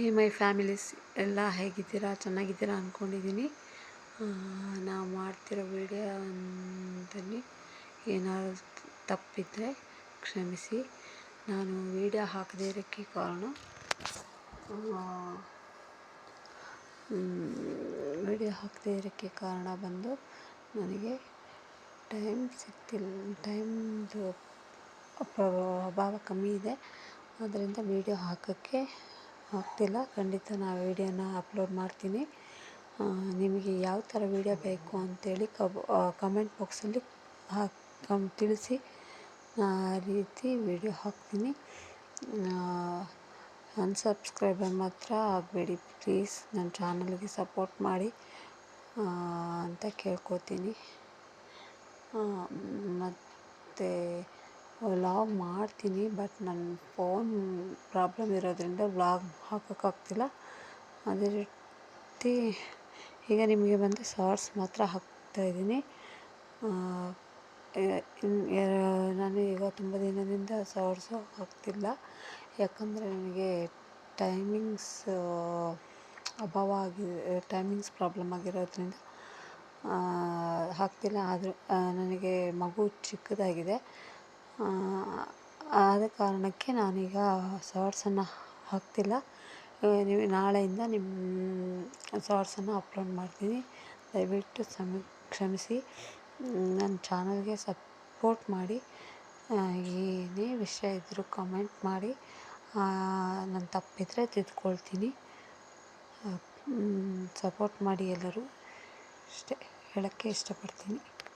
ಹೇ ಮೈ families ಎಲ್ಲ ಹೇಗಿದ್ದೀರಾ? ಚೆನ್ನಾಗಿದ್ದೀರಾ ಅಂದ್ಕೊಂಡಿದ್ದೀನಿ ನಾವು ಮಾಡ್ತಿರೋ ವೀಡಿಯೋದಲ್ಲಿ ಏನಾದರೂ ತಪ್ಪಿದ್ದರೆ ಕ್ಷಮಿಸಿ. ನಾನು ವೀಡಿಯೋ ಹಾಕದೇ ಇರೋಕ್ಕೆ ಕಾರಣ ವೀಡಿಯೋ ಹಾಕದೇ ಇರೋಕ್ಕೆ ಕಾರಣ ಬಂದು ನನಗೆ ಟೈಮ್ ಸಿಗ್ತಿಲ್ಲ ಟೈಮ್ದು ಪ್ರಭಾವ ಕಮ್ಮಿ ಇದೆ. ಆದ್ದರಿಂದ ವೀಡಿಯೋ ಹಾಕೋಕ್ಕೆ ಆಗ್ತಿಲ್ಲ ಖಂಡಿತ ನಾ ವೀಡಿಯೋನ ಅಪ್ಲೋಡ್ ಮಾಡ್ತೀನಿ. ನಿಮಗೆ ಯಾವ ಥರ ವಿಡಿಯೋ ಬೇಕು ಅಂತೇಳಿ ಕಬ್ ಕಮೆಂಟ್ ಬಾಕ್ಸಲ್ಲಿ ಹಾಕಿ, ಕಮ್, ತಿಳಿಸಿ, ಆ, ರೀತಿ ವಿಡಿಯೋ ಹಾಕ್ತೀನಿ. ಅನ್ಸಬ್ಸ್ಕ್ರೈಬರ್ ಮಾತ್ರ ಆಗಬೇಡಿ. ಪ್ಲೀಸ್ ನನ್ನ ಚಾನಲ್ಗೆ ಸಪೋರ್ಟ್ ಮಾಡಿ ಅಂತ ಕೇಳ್ಕೊತೀನಿ. ಮತ್ತು ವ್ಲಾಗ್ ಮಾಡ್ತೀನಿ ಬಟ್ ನನ್ನ ಫೋನ್ ಪ್ರಾಬ್ಲಮ್ ಇರೋದರಿಂದ ವ್ಲಾಗ್ ಹಾಕೋಕ್ಕಾಗ್ತಿಲ್ಲ. ಅದೇ ರೀತಿ ಈಗ ನಿಮಗೆ ಬಂದು ಶಾರ್ಟ್ಸ್ ಮಾತ್ರ ಹಾಕ್ತಾಯಿದ್ದೀನಿ ನಾನು ಈಗ ತುಂಬ ದಿನದಿಂದ ಶಾರ್ಟ್ಸು ಹಾಕ್ತಿಲ್ಲ. ಯಾಕಂದರೆ ನನಗೆ ಟೈಮಿಂಗ್ಸ್ ಅಭಾವ ಆಗಿ ಟೈಮಿಂಗ್ಸ್ ಪ್ರಾಬ್ಲಮ್ ಆಗಿರೋದ್ರಿಂದ ಹಾಕ್ತಿಲ್ಲ. ಆದರೂ ನನಗೆ ಮಗು ಚಿಕ್ಕದಾಗಿದೆ. ಆದ ಕಾರಣಕ್ಕೆ ನಾನೀಗ ಶಾರ್ಟ್ಸನ್ನು ಹಾಕ್ತಿಲ್ಲ. ನೀವು ನಾಳೆಯಿಂದ ನಿಮ್ಮ ಶಾರ್ಟ್ಸನ್ನು ಅಪ್ಲೋಡ್ ಮಾಡ್ತೀನಿ. ದಯವಿಟ್ಟು ಸಮ, ಕ್ಷಮಿಸಿ. ನನ್ನ ಚಾನಲ್ಗೆ ಸಪೋರ್ಟ್ ಮಾಡಿ. ಏನೇ ವಿಷಯ ಇದ್ದರೂ ಕಮೆಂಟ್ ಮಾಡಿ. ನನ್ನ ತಪ್ಪಿದ್ದರೆ ತಿದ್ಕೊಳ್ತೀನಿ. ಸಪೋರ್ಟ್ ಮಾಡಿ ಎಲ್ಲರೂ. ಅಷ್ಟೇ ಹೇಳೋಕ್ಕೆ ಇಷ್ಟಪಡ್ತೀನಿ.